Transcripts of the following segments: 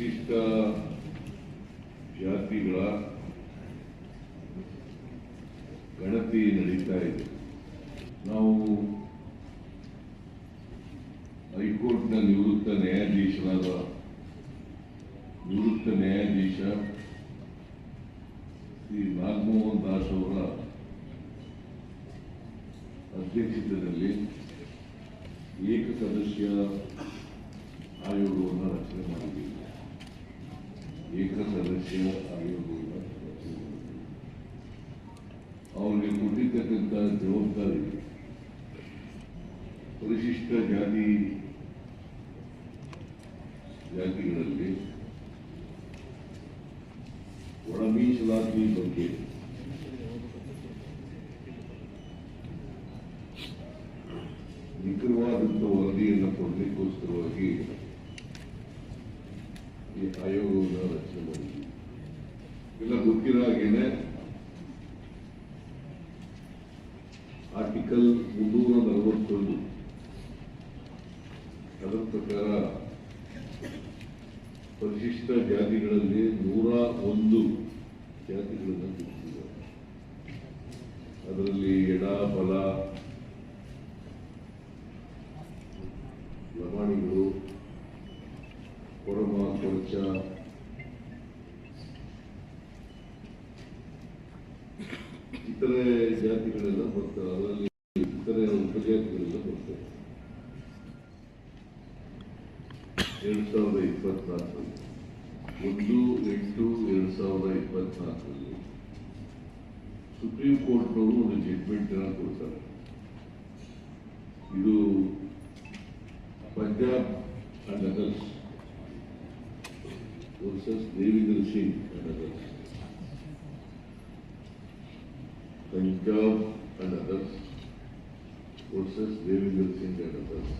ಪರಿಶಿಷ್ಟ ಜಾತಿಗಳ ಗಣತಿ ನಡೀತಾ ಇದೆ ನಾವು ಹೈಕೋರ್ಟ್ನ ನಿವೃತ್ತ ನ್ಯಾಯಾಧೀಶರಾದ ನಿವೃತ್ತ ನ್ಯಾಯಾಧೀಶ ಶ್ರೀ ನಾಗಮೋಹನ್ ದಾಸ್ ಅವರ ಅಧ್ಯಕ್ಷತೆಯಲ್ಲಿ ಏಕ ಸದಸ್ಯ ಆಯೋಗವನ್ನು ರಚನೆ ಮಾಡಿದ್ದೀವಿ ಏಕ ಸದಸ್ಯ ಆಯೋಗವನ್ನು ಅವರಿಗೆ ಕೊಟ್ಟಿರ್ತಕ್ಕಂಥ ಜವಾಬ್ದಾರಿ ಪರಿಶಿಷ್ಟ ಜಾತಿ ಜಾತಿಗಳಲ್ಲಿ ಒಳ ಮೀಸಲಾತಿ ಬಗ್ಗೆ ನಿಖರವಾದಂಥ ವರದಿಯನ್ನು ಕೊಡಲಿಕ್ಕೋಸ್ಕರವಾಗಿ ಆಯೋಗವನ್ನು ರಚನೆ ಮಾಡಿದ್ವಿ ಎಲ್ಲ ಗೊತ್ತಿರೋ ಆರ್ಟಿಕಲ್ ಮುನ್ನೂರ ನಲವತ್ತೊಂದು. ಅದರ ಪ್ರಕಾರ ಪರಿಶಿಷ್ಟ ಜಾತಿಗಳಲ್ಲಿ ನೂರ ಒಂದು ಜಾತಿಗಳನ್ನು ಗುರುತಿಸಿದ್ದಾರೆ. ಅದರಲ್ಲಿ ಎಡ, ಬಲ ಲಮಾಣಿಗಳು ಕೊರಚ ಇತರೆ ಜಾತಿಗಳೆಲ್ಲ ಬರ್ತಾರೆ ಅದರಲ್ಲಿ ಇತರೆ ಉಪಜಾತಿಗಳೆಲ್ಲ ಬರ್ತಾರೆ ಎರಡು ಸಾವಿರದ ಇಪ್ಪತ್ನಾಲ್ಕರಲ್ಲಿ ಒಂದು ಎಂಟು ಎರಡು ಸಾವಿರದ ಇಪ್ಪತ್ನಾಲ್ಕರಲ್ಲಿ ಸುಪ್ರೀಂ ಕೋರ್ಟ್ನವರು ಒಂದು ಜಡ್ಮೆಂಟ್ ಅನ್ನು ಕೊಡ್ತಾರೆ ಇದು Punjab and others versus Devindra Singh and others Punjab and others versus Devindra Singh and others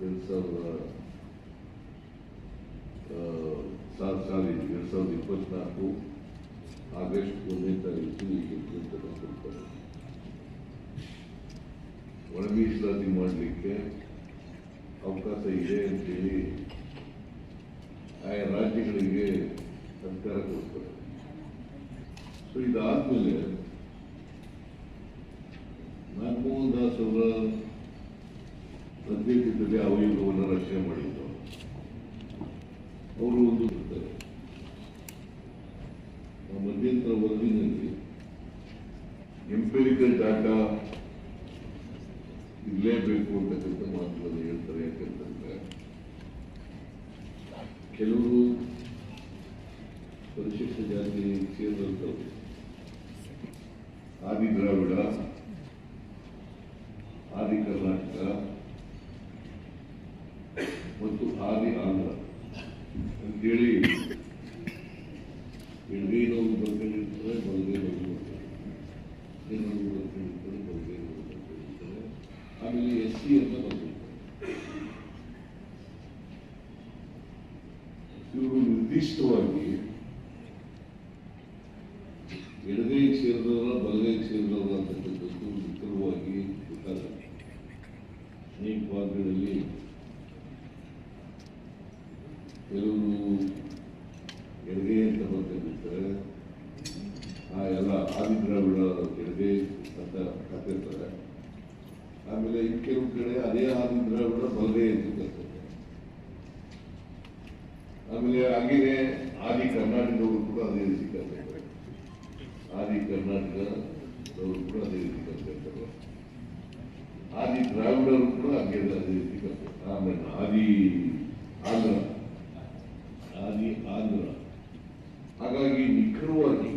ಎರಡು ಸಾವಿರದ ಸಾಲ್ ಸಾರಿ ಎರಡು ಸಾವಿರದ ಇಪ್ಪತ್ನಾಲ್ಕು ಆಗಸ್ಟ್ ಒಂದನೇ ತಾರೀಕು ಈ ಜಡ್ಮೆಂಟ್ ಅನ್ನು ಕೊಡ್ತಾರೆ ಒಳ ಮೀಸಲಾತಿ ಮಾಡಲಿಕ್ಕೆ ಅವಕಾಶ ಇದೆ ಅಂತೇಳಿ ಆಯಾ ರಾಜ್ಯಗಳಿಗೆ ಸರ್ಕಾರ ಕೊಡ್ತಾರೆ. ಸೊ ಇದಾದ್ಮೇಲೆ ನಾಗಮೋಹನ್ ದಾಸ್ ಅವರ ಅಧ್ಯಕ್ಷತೆಯಲ್ಲಿ ಅವಯೋಗವನ್ನು ರಚನೆ ಮಾಡಿದ್ದು ಅವರು ಒಂದು ಮಧ್ಯಂತರ ವರದಿನಲ್ಲಿ ಎಂಪೆರಿಕಲ್ ಡಾಟಾ ಇರಲೇಬೇಕು ಅಂತಕ್ಕಂಥ ಮಾತುಗಳನ್ನು ಹೇಳ್ತಾರೆ ಯಾಕಂತಂದ್ರೆ ಕೆಲವರು ಪರಿಶಿಷ್ಟ ಜಾತಿ ಸೇರಿದಂಥವ್ರು ಆದಿ ದ್ರಾವಿಡ ಆದಿ ಕರ್ನಾಟಕ ಮತ್ತು ಆದಿ ಆಂಧ್ರ ಅಂತೇಳಿ ಎಡಗೈನವರು ಬರ್ಕೊಂಡಿರ್ತಾರೆ ಬಲಗೈನವರು ಏನವರು ಬರ್ಕೊಂಡಿರ್ತಾರೆ ಬಲಗೈನವರು ಬರ್ಕೊಂಡಿರ್ತಾರೆ ಆಮೇಲೆ ಎಸ್ ಸಿ ಅಂತ ಬಂದಿರ್ತಾರೆ ಇವರು ನಿರ್ದಿಷ್ಟವಾಗಿ ಎಡಗೈಗೆ ಸೇರಿದವರ ಬಲಗೈಗೆ ಸೇರಿದವರ ಅಂತಕ್ಕಂಥದ್ದು ನಿಖರವಾಗಿ ಗೊತ್ತಾಗಲ್ಲ ಅನೇಕ ಭಾಗಗಳಲ್ಲಿ ಕೆಲವರು ಎಡಗೈ ಅಂತ ಬರ್ಕೊಂಡಿರ್ತಾರೆ ಆ ಎಲ್ಲ ಆದಿದ್ರಾವಿಡ ಎಡಗೈ ಅಂತ ಹಾಕಿರ್ತಾರೆ ಆಮೇಲೆ ಇನ್ನು ಕೆಲವು ಕಡೆ ಅದೇ ಆದಿದ್ರಾವಿಡ ಬಲಗೈ ಅಂತ ಕರ್ತಾರೆ ಆಮೇಲೆ ಹಾಗೇನೆ ಆದಿ ಕರ್ನಾಟಕದವರು ಕೂಡ ಅದೇ ರೀತಿ ಕರ್ತಾರೆ ಆದಿ ಕರ್ನಾಟಕದವರು ಕೂಡ ಅದೇ ರೀತಿ ಕರ್ತಾರೆ ಆದಿ ದ್ರಾವಿಡರು ಕೂಡ ಹಂಗೆ ಅದೇ ರೀತಿ ಕರ್ತಾರೆ ಆಮೇಲೆ ಆದಿ ಆಂಧ್ರ ಆದಿ ಆಂಧ್ರ ಹಾಗಾಗಿ ನಿಖರವಾಗಿ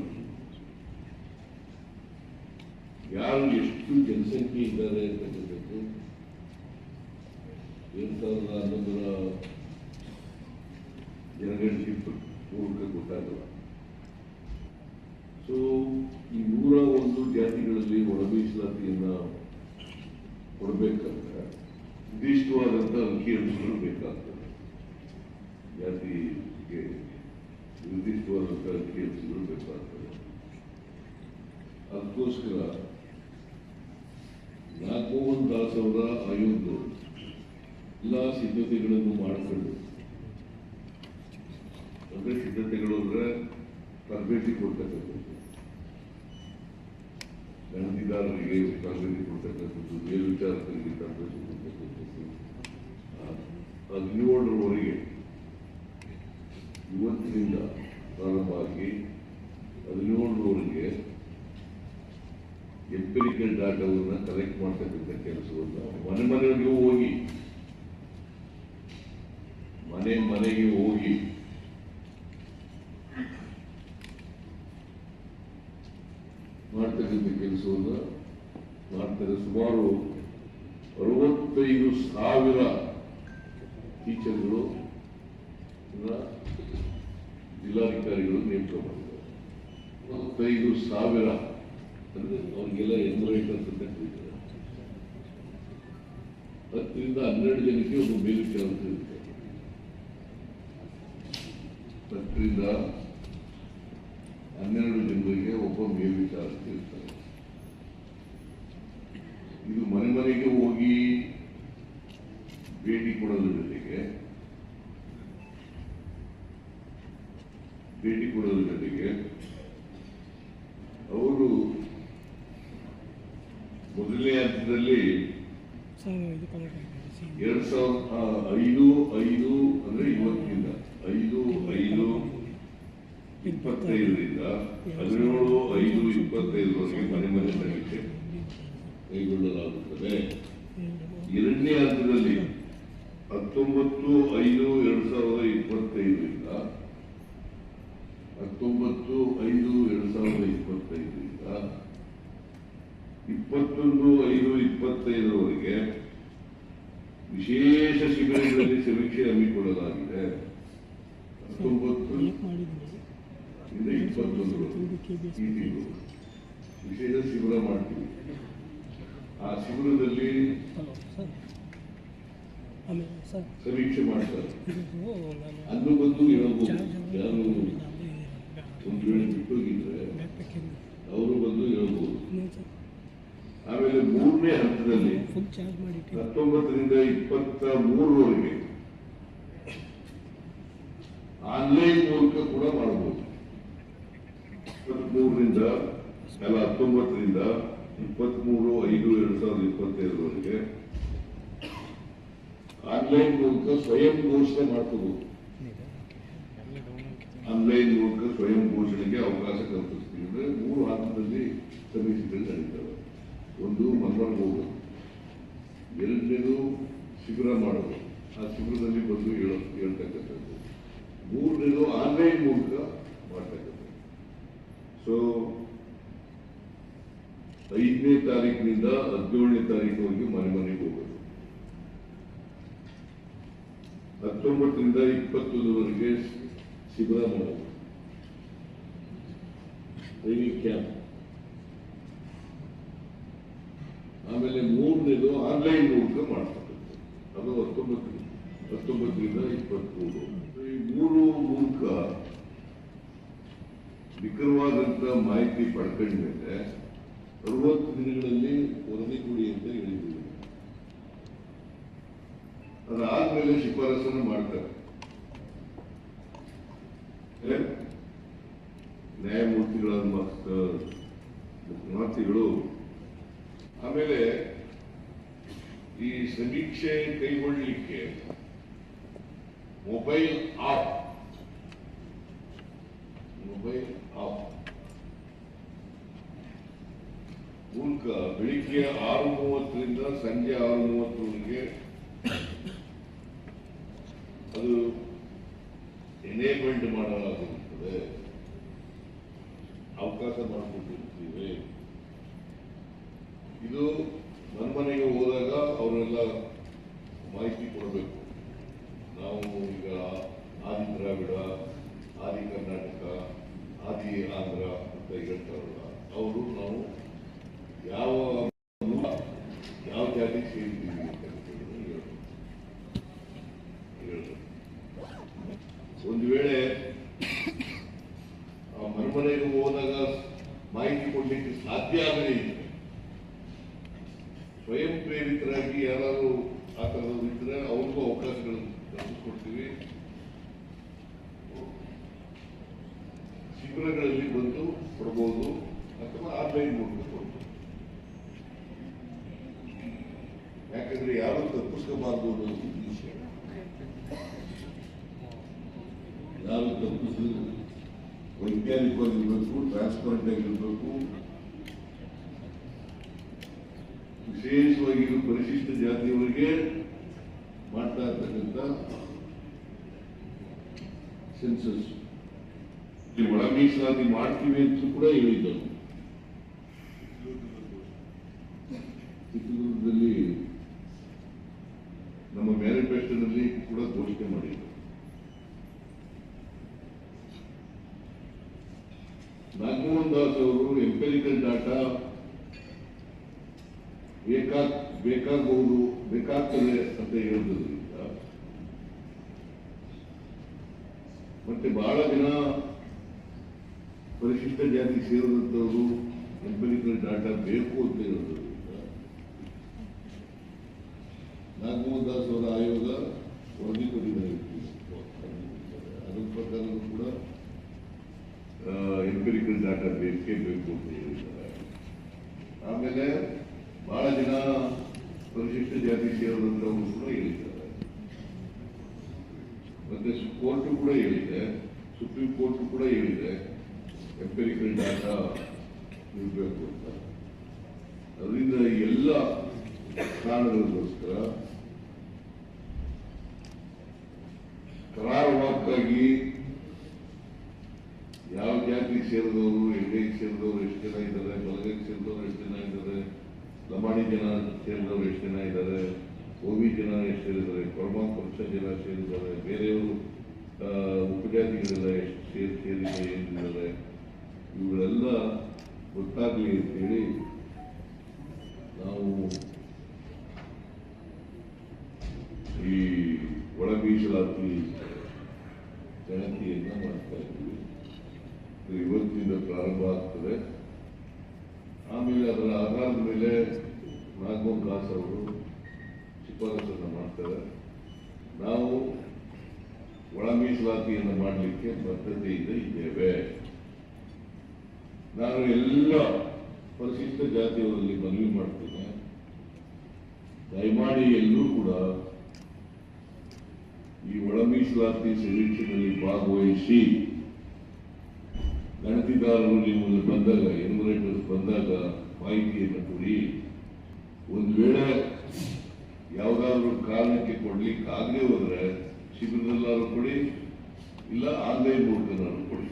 ಯಾರು ಎಷ್ಟು ಜನಸಂಖ್ಯೆ ಇದ್ದಾರೆ ಅಂತಕ್ಕಂಥದ್ದು ಎರಡು ಸಾವಿರದ ಹನ್ನೊಂದರ ಜನಗಣತಿ ಮೂಲಕ ಗೊತ್ತಾಗಲ್ಲ. ಸೊ ಈ ನೂರ ಒಂದು ಜಾತಿಗಳಲ್ಲಿ ಒಳ ಮೀಸಲಾತಿಯನ್ನು ಕೊಡಬೇಕಂದ್ರೆ ನಿರ್ದಿಷ್ಟವಾದಂಥ ಅಂಕಿಅಂಶಗಳು ಬೇಕಾಗ್ತದೆ. ಜಾತಿಗೆ ನಿರ್ದಿಷ್ಟವಾದಂಥ ಅಂಕಿಅಂಶಗಳು ಬೇಕಾಗ್ತದೆ ಅದಕ್ಕೋಸ್ಕರ ನಾಗಮೋಹನ್ ದಾಸ್ ಅವರ ಆಯೋಗದವರು ಎಲ್ಲ ಸಿದ್ಧತೆಗಳನ್ನು ಮಾಡಿಕೊಂಡು ಅಂದರೆ ಸಿದ್ಧತೆಗಳು ಅಂದ್ರೆ ತರಬೇತಿ ಕೊಡ್ತಕ್ಕಂಥದ್ದು. ಗಣತಿದಾರರಿಗೆ ತರಬೇತಿ ಕೊಡ್ತಕ್ಕಂಥದ್ದು, ಮೇಲ್ವಿಚಾರಕರಿಗೆ ತರಬೇತಿ ಕೊಡ್ತಕ್ಕಂಥದ್ದು. ಹದಿನೇಳರವರೆಗೆ ಇವತ್ತಿನಿಂದ ಪ್ರಾರಂಭ ಆಗಿ ಹದಿನೇಳರವರೆಗೆ ಎಂಪಿರಿಕಲ್ ಡಾಟಾವನ್ನು ಕಲೆಕ್ಟ್ ಮಾಡ್ತಕ್ಕಂಥ ಕೆಲಸವನ್ನು ಮನೆ ಮನೆಗೆ ಹೋಗಿ, ಮನೆ ಮನೆಗೆ ಹೋಗಿ ಮಾಡ್ತಕ್ಕಂಥ ಕೆಲಸವನ್ನು ಮಾಡ್ತಾರೆ. ಸುಮಾರು ಅರವತ್ತೈದು ಸಾವಿರ ಟೀಚರ್ಗಳು ಜಿಲ್ಲಾಧಿಕಾರಿಗಳು ನೇಮಕ ಮಾಡಿದ್ದಾರೆ ಅರವತ್ತೈದು ಸಾವಿರ ಅಂದರೆ ಅವ್ರಿಗೆಲ್ಲ ಎಂಬ್ರಾಯ್ಡ್ ಅಂತ ಕಟ್ಟಿದ್ದಾರೆ ಹತ್ತರಿಂದ ಹನ್ನೆರಡು ಜನಕ್ಕೆ ಒಬ್ಬ ಮೇಲ್ವಿಚಾರ ಅಂತ ಇರುತ್ತೆ ಹತ್ತರಿಂದ ಹನ್ನೆರಡು ಜನರಿಗೆ ಒಬ್ಬ ಮೇಲ್ವಿಚಾರಕ ಇರ್ತಾರೆ ಇದು ಮನೆ ಮನೆಗೆ ಹೋಗಿ ಭೇಟಿ ಕೊಡೋದ್ರ ಜೊತೆಗೆ ಭೇಟಿ ಕೊಡೋದ್ರ ಜೊತೆಗೆ ಅವರು ಮೊದಲನೇ ಹಂತದಲ್ಲಿ ಎರಡ್ ಸಾವಿರದ ಐದು ಐದು ಅಂದ್ರೆ ಇವತ್ತಿಂದ ಐದು ಐದು, ಇಪ್ಪತ್ತೈದರಿಂದ ಹದಿನೇಳು, ಐದು ಇಪ್ಪತ್ತೈದರವರೆಗೆ ಮನೆ ಮನೆ ಸಮೀಕ್ಷೆ ಕೈಗೊಳ್ಳಲಾಗುತ್ತದೆ. ಎರಡನೇ ಹಂತದಲ್ಲಿ ಹತ್ತೊಂಬತ್ತು, ಐದು, ಎರಡ್ ಸಾವಿರದ ಇಪ್ಪತ್ತೈದರಿಂದ ಹತ್ತೊಂಬತ್ತು ಐದು ಎರಡ್ ಸಾವಿರದ ಇಪ್ಪತ್ತೈದರಿಂದ ಇಪ್ಪತ್ತೊಂದು ಐದು ಇಪ್ಪತ್ತೈದರವರೆಗೆ ವಿಶೇಷ ಶಿಬಿರಗಳಲ್ಲಿ ಸಮೀಕ್ಷೆ ಹಮ್ಮಿಕೊಳ್ಳಲಾಗಿದೆ. ಹತ್ತೊಂಬತ್ತು ವಿಶೇಷ ಶಿಬಿರ ಮಾಡ್ತೀವಿ. ಆ ಶಿಬಿರದಲ್ಲಿ ಸಮೀಕ್ಷೆ ಮಾಡ್ತಾರೆ. ಅಲ್ಲೂ ಬಂದು ಹೇಳ್ಬೋದು ಯಾರು? ಒಂದು ವೇಳೆ ಅವರು ಬಂದು ಹೇಳ್ಬೋದು ಆಮೇಲೆ ಮೂರನೇ ಹಂತದಲ್ಲಿ ಹತ್ತೊಂಬತ್ತರಿಂದ ಇಪ್ಪತ್ತ ಮೂರವರೆಗೆ ಆನ್ಲೈನ್ ಮೂಲಕ ಕೂಡ ಮಾಡಬಹುದು ಇಪ್ಪತ್ಮೂರರಿಂದ ಅಲ್ಲ ಹತ್ತೊಂಬತ್ತರಿಂದ ಇಪ್ಪತ್ಮೂರು ಐದು ಎರಡು ಸಾವಿರದ ಇಪ್ಪತ್ತೈದರವರೆಗೆ ಆನ್ಲೈನ್ ಮೂಲಕ ಸ್ವಯಂ ಘೋಷಣೆ ಮಾಡ್ಕೋಬಹುದು. ಆನ್ಲೈನ್ ಮೂಲಕ ಸ್ವಯಂ ಘೋಷಣೆಗೆ ಅವಕಾಶ ಕಲ್ಪಿಸ್ತೀವಿ. ಮೂರು ಹಂತದಲ್ಲಿ ಸಮೀಕ್ಷೆಗಳು ನಡೀತವೆ ಒಂದು ಮನ್ಮರ್ಗೆ ಹೋಗೋದು ಎರಡನೇದು ಶಿಬಿರ ಮಾಡೋದು. ಆ ಶಿಬಿರದಲ್ಲಿ ಬಂದು ಹೇಳೋ, ಹೇಳ್ತಕ್ಕಂಥದ್ದು. ಮೂರನೇದು ಆನ್ಲೈನ್ ಮೂಲಕ ಮಾಡ್ತಕ್ಕಂಥದ್ದು. ಸೊ ಐದನೇ ತಾರೀಕಿನಿಂದ ಹದಿನೇಳನೇ ತಾರೀಕುವರೆಗೆ ಮನೆ ಮನೆಗೆ ಹೋಗೋದು. ಹತ್ತೊಂಬತ್ತರಿಂದ ಇಪ್ಪತ್ತೊಂದರವರೆಗೆ ಶಿಬಿರ ಮಾಡೋದು ಆಮೇಲೆ ಮೂರನೇದು ಆನ್ಲೈನ್ ಮೂಲಕ ಮಾಡ್ತಕ್ಕಂಥದ್ದು ಅದು ಹತ್ತೊಂಬತ್ತು, ಹತ್ತೊಂಬತ್ತರಿಂದ ಇಪ್ಪತ್ಮೂರು. ಈ ಮೂರು ಮೂಲಕ ನಿಖರವಾದಂಥ ಮಾಹಿತಿ ಪಡ್ಕೊಂಡ್ಮೇಲೆ ಅರವತ್ತು ದಿನಗಳಲ್ಲಿ ವರದಿ ಕೊಡಿ ಅಂತ ಹೇಳಿದ್ದೀವಿ. ಅದಾದ್ಮೇಲೆ ಶಿಫಾರಸನ್ನು ಮಾಡ್ತಾರೆ. ಮತ್- ಮುಖ್ಯಮಂತ್ರಿಗಳು, ಆಮೇಲೆ ಈ ಸಮೀಕ್ಷೆ ಕೈಗೊಳ್ಳಲಿಕ್ಕೆ ಮೊಬೈಲ್ ಆಪ್ ಮೊಬೈಲ್ ಆಪ್ ಮೂಲಕ ಬೆಳಿಗ್ಗೆ ಆರು ಮೂವತ್ತರಿಂದ ಸಂಜೆ ಆರು ಮೂವತ್ತರವರೆಗೆ ಅದು ಎನೇಬಲ್ಡ್ ಮಾಡಲಾಗಿರುತ್ತದೆ ಅವಕಾಶ ಮಾಡಿಕೊಟ್ಟಿರ್ತೀವಿ ಇದು ಮನೆಗೆ ಹೋದಾಗ ಅವರೆಲ್ಲ ಮಾಹಿತಿ ಕೊಡಬೇಕು ನಾವು ಈಗ ಆದಿ ದ್ರಾವಿಡ ಆದಿ ಕರ್ನಾಟಕ ಆದಿ ಆಂಧ್ರ ಅಂತ ಹೇಳ್ತಾರಲ್ಲ ಅವರು ನಾವು ಯಾವ ಮೂಲ, ಯಾವ ಜಾತಿಗೆ ಸೇರಿದ್ದೀವಿ ಅಂತ ಹೇಳಿ ಹೇಳ್ಬೇಕು ಹೇಳ್ಬೇಕು ಒಂದು ವೇಳೆ ಆ ಮನೆಮನೆಗೆ ಹೋದಾಗ ಮಾಹಿತಿ ಕೊಡ್ಲಿಕ್ಕೆ ಸಾಧ್ಯ ಆಗದೇ ಇದ್ರೆ ಸ್ವಯಂ ಪ್ರೇರಿತರಾಗಿ ಯಾರಾದರೂ ಆ ಥರದವ್ರು ಇದ್ರೆ ಅವ್ರಿಗೂ ಅವಕಾಶಗಳನ್ನು ಕಲ್ಪಿಸ್ಕೊಡ್ತೀವಿ ಶಿಬಿರಗಳಲ್ಲಿ ಬಂದು ಕೊಡ್ಬೋದು ಅಥವಾ ಆನ್ಲೈನ್ ಮೂಲಕ ಕೊಡ್ಬೋದು. ಯಾಕಂದ್ರೆ ಯಾರು ತಪ್ಪಿಸ್ಕೋಬಾರ್ದು ಅನ್ನೋದು ವಿಷಯ ಯಾರು ತಪ್ಪಿಸಿ ವೈಜ್ಞಾನಿಕವಾಗಿರ್ಬೇಕು ಟ್ರಾನ್ಸ್ಪರೆಂಟ್ ಆಗಿರ್ಬೇಕು. ವಿಶೇಷವಾಗಿ ಪರಿಶಿಷ್ಟ ಜಾತಿಯವರಿಗೆ ಮಾಡ್ತಾ ಇರ್ತಕ್ಕಂಥ ಸೆನ್ಸಸ್ ಒಳ ಮೀಸಲಾತಿ ಮಾಡ್ತೀವಿ ಅಂತ ಕೂಡ ಹೇಳಿದ್ದರು. ಚಿತ್ರದುರ್ಗದಲ್ಲಿ ನಮ್ಮ ಮ್ಯಾನಿಫೆಸ್ಟೋನಲ್ಲಿ ಕೂಡ ಘೋಷಣೆ ಮಾಡಿದ್ರು. ನಾಗಮೋಹನ್ ದಾಸ್ ಅವರು ಎಂಪೆರಿಕಲ್ ಡಾಟಾ ಬೇಕಾ, ಬೇಕಾಗಬಹುದು, ಬೇಕಾಗ್ತದೆ ಅಂತ ಹೇಳುವುದರಿಂದ, ಮತ್ತೆ ಬಹಳ ಜನ ಪರಿಶಿಷ್ಟ ಜಾತಿ ಸೇರಿದಂತವರು ಎಂಪಿರಿಕಲ್ ಡಾಟಾ ಬೇಕು ಅಂತ ಹೇಳೋದ್ರಿಂದ ನಾಗಮೋಹನ್ ದಾಸ್ ಅವರ ಆಯೋಗ ವರದಿ ಕೊಟ್ಟಿದ್ದಾರೆ ಅದ್ರ ಪ್ರಕಾರ ಕೂಡ ಎಂಪಿರಿಕಲ್ ಡಾಟಾ ಬೇಕೇ ಬೇಕು ಅಂತ ಹೇಳಿದ್ದಾರೆ. ಆಮೇಲೆ ಬಹಳ ಜನ ಪರಿಶಿಷ್ಟ ಜಾತಿ ಸೇರಿದಂತವರು ಕೂಡ ಹೇಳಿದ್ದಾರೆ. ಮತ್ತೆ ಕೋರ್ಟ್ ಕೂಡ ಹೇಳಿದೆ, ಸುಪ್ರೀಂ ಕೋರ್ಟ್ ಕೂಡ ಹೇಳಿದೆ. ಎಂಪೆರಿಕಲ್ ಡಾಟಾ ಇರಬೇಕು ಅಂತ. ಅದರಿಂದ ಎಲ್ಲ ಕಾರಣಗಳಿಗೋಸ್ಕರ ಕರಾರುವಾಕ್ಕಾಗಿ ಯಾವ ಜಾತಿಗೆ ಸೇರಿದವರು, ಎಲ್ಲಿಗೆ ಸೇರಿದವರು, ಎಷ್ಟು ಜನ ಇದ್ದಾರೆ ಬಲಗೈಗೆ ಸೇರಿದವರು ಎಷ್ಟು ಜನ ಇದ್ದಾರೆ, ಲಂಬಾಣಿ ಜನ ಸೇರಿದವರು ಎಷ್ಟು ಜನ ಇದ್ದಾರೆ, ಓಬಿ ಜನ ಎಷ್ಟು ಸೇರಿದ್ದಾರೆ ಕೊರಮಾ ಪಕ್ಷ ಜನ ಸೇರಿದ್ದಾರೆ, ಬೇರೆಯವರು ಉಪಜಾತಿಗಳೆಲ್ಲ ಎಷ್ಟು ಸೇರಿ ಸೇರಿದೆ ಏನಿದ್ದಾರೆ. ಇವುಗಳೆಲ್ಲ ಗೊತ್ತಾಗಲಿ ಅಂತೇಳಿ ನಾವು ಈ ಒಳ ಮೀಸಲಾತಿ ಗಣತಿಯನ್ನ ಮಾಡ್ತಾ ಇದ್ದೀವಿ. ಇವತ್ತಿಂದ ಪ್ರಾರಂಭ ಆಗ್ತದೆ. ಆಮೇಲೆ ಅದರ ಆಧಾರದ ಮೇಲೆ ನಾಗಮೋಹನ್ ದಾಸ್ ಅವರು ಶಿಫಾರಸನ್ನು ಮಾಡ್ತಾರೆ. ನಾವು ಒಳ ಮೀಸಲಾತಿಯನ್ನು ಮಾಡಲಿಕ್ಕೆ ಬದ್ಧತೆಯಿಂದ ಇದ್ದೇವೆ. ನಾನು ಎಲ್ಲ ಪರಿಶಿಷ್ಟ ಜಾತಿಯವರಲ್ಲಿ ಮನವಿ ಮಾಡ್ತೇನೆ. ದಯಮಾಡಿ ಎಲ್ಲರೂ ಕೂಡ ಈ ಒಳ ಮೀಸಲಾತಿ ಸಮೀಕ್ಷೆಯಲ್ಲಿ ಭಾಗವಹಿಸಿ ಗಣತಿದಾರರು ನಿಮ್ಮಲ್ಲಿ ಬಂದಾಗ ಎನ್ಯುಮರೇಟರ್ಸ್ ಬಂದಾಗ ಮಾಹಿತಿಯನ್ನು ಕೊಡಿ. ಒಂದು ವೇಳೆ ಯಾವುದಾದ್ರೂ ಕಾರಣಕ್ಕೆ ಕೊಡ್ಲಿಕ್ಕೆ ಆಗದೆ ಹೋದ್ರೆ ಶಿಬಿರದಲ್ಲಾದ್ರೂ ಕೊಡಿ, ಇಲ್ಲ ಆನ್ಲೈನ್ ಮೂಲಕ ಕೊಡಿ.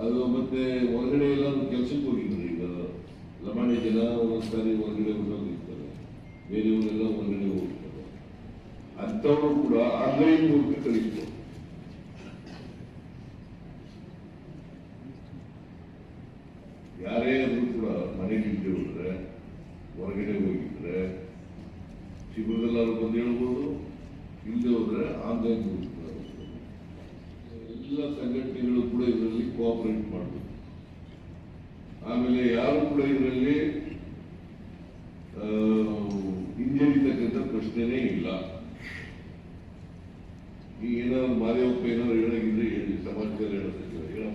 ಅದು ಮತ್ತೆ ಹೊರಗಡೆ ಎಲ್ಲ ಕೆಲಸಕ್ಕೆ ಹೋಗಿದ್ದಾರೆ ಈಗ? ಲಮಾಣಿ ಜನ ಒಂದೊಂದ್ಸಾರಿ ಹೊರಗಡೆ ಹೋಗಿರ್ತಾರೆ ಬೇರೆಯವರೆಲ್ಲ ಹೊರಗಡೆ ಹೋಗ್ತಾರೆ. ಅಂಥವರು ಕೂಡ ಆನ್ಲೈನ್ ಮೂಲಕ ಕಲಿಸ್ತಾರೆ ಯಾರೇ ಆದ್ರೂ ಕೂಡ ಮನೆಗೆ ಇಲ್ಲದೆ ಹೋದ್ರೆ, ಹೊರಗಡೆ ಹೋಗಿದ್ರೆ ಶಿಬಿರದಲ್ಲಾದ್ರೂ ಬಂದು ಹೇಳ್ಬೋದು. ಇಲ್ಲದೆ ಹೋದ್ರೆ ಆನ್ಲೈನ್ ಎಲ್ಲ ಸಂಘಟನೆಗಳು ಕೂಡ ಇದರಲ್ಲಿ ಕೋಆಪರೇಟ್ ಮಾಡಬೇಕು. ಆಮೇಲೆ ಯಾರು ಕೂಡ ಇದರಲ್ಲಿ ಹಿಂಜರಿತಕ್ಕಂಥ ಪ್ರಶ್ನೆನೇ ಇಲ್ಲ. ಈಗ ಏನಾದ್ರು ಮಾದೇವಪ್ಪ ಏನಾದ್ರು ಹೇಳಿದ್ರೆ ಹೇಳಿ, ಸಮಾಜದಲ್ಲಿ ಹೇಳ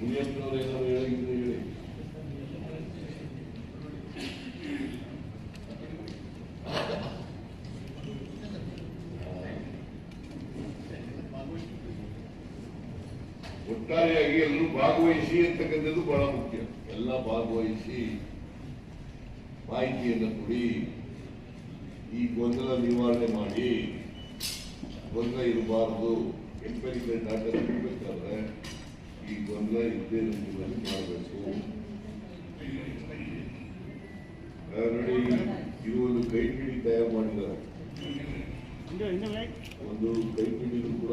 ಮುನಿಯಪ್ಪನವ್ರು ಏನಾದ್ರು ಹೇಳಂಗಿದ್ರೆ ಹೇಳಿ ಒಟ್ಟಾರೆಯಾಗಿ ಎಲ್ಲರೂ ಭಾಗವಹಿಸಿ ಅಂತಕ್ಕಂಥದ್ದು ಬಹಳ ಮುಖ್ಯ. ಎಲ್ಲ ಭಾಗವಹಿಸಿ ಮಾಹಿತಿಯನ್ನು ಕೊಡಿ. ಈ ಗೊಂದಲ ನಿವಾರಣೆ ಮಾಡಿ ಗೊಂದಲ ಇರಬಾರದು. ಎಂಪೆರಿಕಲ್ ಡಾಟಾ ಸಿಗಬೇಕಾದ್ರೆ ಈ ಗೊಂದಲ ಇದ್ದೇ ನಿಮ್ಮಲ್ಲಿ ಮಾಡಬೇಕು. ನೋಡಿ ಇದು ಒಂದು ಕೈಪಿಡಿ ತಯಾರು ಮಾಡಿದ್ದಾರೆ. ಒಂದು ಕೈಪಿಡಿಯೂ ಕೂಡ